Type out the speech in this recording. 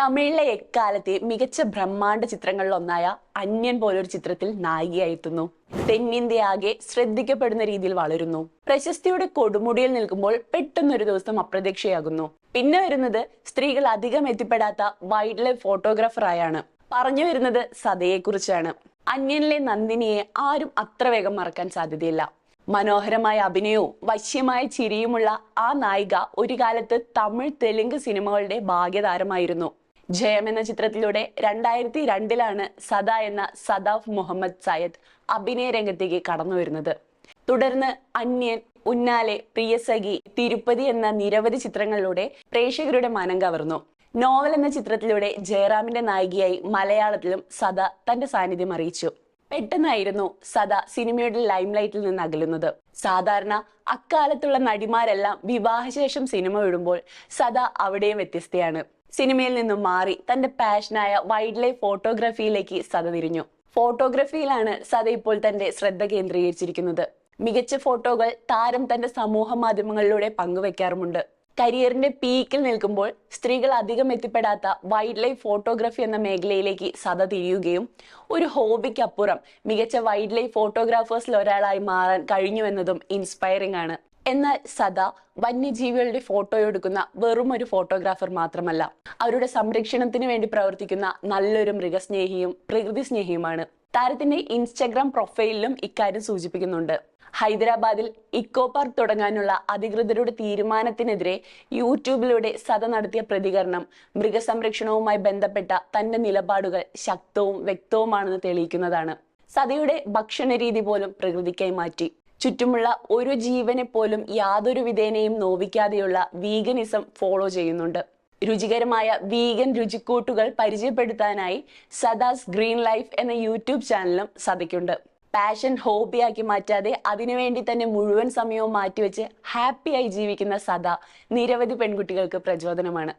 തമിഴിലെ എക്കാലത്തെ മികച്ച ബ്രഹ്മാണ്ഡ ചിത്രങ്ങളിലൊന്നായ അന്യൻ പോലൊരു ചിത്രത്തിൽ നായികയായെത്തുന്നു. തെന്നിന്ത്യയാകെ ശ്രദ്ധിക്കപ്പെടുന്ന രീതിയിൽ വളരുന്നു. പ്രശസ്തിയുടെ കൊടുമുടിയിൽ നിൽക്കുമ്പോൾ പെട്ടെന്നൊരു ദിവസം അപ്രതീക്ഷയാകുന്നു പിന്നെ വരുന്നത് സ്ത്രീകൾ അധികം എത്തിപ്പെടാത്ത വൈൽഡ് ലൈഫ് ഫോട്ടോഗ്രാഫറായാണ്. പറഞ്ഞു വരുന്നത് സതയെക്കുറിച്ചാണ്. അന്യനിലെ നന്ദിനിയെ ആരും അത്ര വേഗം മറക്കാൻ സാധ്യതയില്ല. മനോഹരമായ അഭിനയവും വശ്യമായ ചിരിയുമുള്ള ആ നായിക ഒരു കാലത്ത് തമിഴ് തെലുങ്ക് സിനിമകളുടെ ഭാഗ്യതാരമായിരുന്നു. ജയം എന്ന ചിത്രത്തിലൂടെ രണ്ടായിരത്തി രണ്ടിലാണ് സദ എന്ന സദാഫ് മുഹമ്മദ് സയദ് അഭിനയ രംഗത്തേക്ക് കടന്നു വരുന്നത്. തുടർന്ന് അന്യൻ ഉന്നാലെ പ്രിയസഖി തിരുപ്പതി എന്ന നിരവധി ചിത്രങ്ങളിലൂടെ പ്രേക്ഷകരുടെ മനം കവർന്നു. നോവൽ എന്ന ചിത്രത്തിലൂടെ ജയറാമിന്റെ നായികയായി മലയാളത്തിലും സദ തന്റെ സാന്നിധ്യം അറിയിച്ചു. പെട്ടെന്നായിരുന്നു സദ സിനിമയുടെ ലൈംലൈറ്റിൽ നിന്ന് അകലുന്നത്. സാധാരണ അക്കാലത്തുള്ള നടിമാരെല്ലാം വിവാഹശേഷം സിനിമ വിടുമ്പോൾ സദ അവിടെയും വ്യത്യസ്തയാണ്. സിനിമയിൽ നിന്നും മാറി തന്റെ പാഷനായ വൈൽഡ് ലൈഫ് ഫോട്ടോഗ്രാഫിയിലേക്ക് സദ തിരിഞ്ഞു. ഫോട്ടോഗ്രാഫിയിലാണ് സദ ഇപ്പോൾ തന്റെ ശ്രദ്ധ കേന്ദ്രീകരിച്ചിരിക്കുന്നത്. മികച്ച ഫോട്ടോകൾ താരം തന്റെ സമൂഹ മാധ്യമങ്ങളിലൂടെ പങ്കുവെക്കാറുമുണ്ട്. കരിയറിന്റെ പീക്കിൽ നിൽക്കുമ്പോൾ സ്ത്രീകൾ അധികം എത്തിപ്പെടാത്ത വൈൽഡ് ലൈഫ് ഫോട്ടോഗ്രാഫി എന്ന മേഖലയിലേക്ക് സദ തിരിയുകയും ഒരു ഹോബിക്കപ്പുറം മികച്ച വൈൽഡ് ലൈഫ് ഫോട്ടോഗ്രാഫേഴ്സിൽ ഒരാളായി മാറാൻ കഴിഞ്ഞുവെന്നതും ഇൻസ്പയറിംഗ് ആണ്. എന്നാൽ സദാ വന്യജീവികളുടെ ഫോട്ടോ എടുക്കുന്ന വെറും ഒരു ഫോട്ടോഗ്രാഫർ മാത്രമല്ല അവരുടെ സംരക്ഷണത്തിന് വേണ്ടി പ്രവർത്തിക്കുന്ന നല്ലൊരു മൃഗസ്നേഹിയും പ്രകൃതി സ്നേഹിയുമാണ് താരത്തിന്റെ ഇൻസ്റ്റഗ്രാം പ്രൊഫൈലിലും ഇക്കാര്യം സൂചിപ്പിക്കുന്നുണ്ട്. ഹൈദരാബാദിൽ ഇക്കോ പാർക്ക് തുടങ്ങാനുള്ള അധികൃതരുടെ തീരുമാനത്തിനെതിരെ യൂട്യൂബിലൂടെ സദ നടത്തിയ പ്രതികരണം മൃഗസംരക്ഷണവുമായി ബന്ധപ്പെട്ട തന്റെ നിലപാടുകൾ ശക്തവും വ്യക്തവുമാണെന്ന് തെളിയിക്കുന്നതാണ്. സദയുടെ ഭക്ഷണ രീതി പോലും പ്രകൃതിക്കായി മാറ്റി. ചുറ്റുമുള്ള ഒരു ജീവനെ പോലും യാതൊരു വിധേനയും നോവിക്കാതെയുള്ള വീഗനിസം ഫോളോ ചെയ്യുന്നുണ്ട്. രുചികരമായ വീഗൻ രുചിക്കൂട്ടുകൾ പരിചയപ്പെടുത്താനായി സദാസ് ഗ്രീൻ ലൈഫ് എന്ന യൂട്യൂബ് ചാനലും സദയ്ക്കുണ്ട് പാഷൻ ഹോബിയാക്കി മാറ്റാതെ അതിനുവേണ്ടി തന്നെ മുഴുവൻ സമയവും മാറ്റിവെച്ച് ഹാപ്പിയായി ജീവിക്കുന്ന സദ നിരവധി പെൺകുട്ടികൾക്ക് പ്രചോദനമാണ്.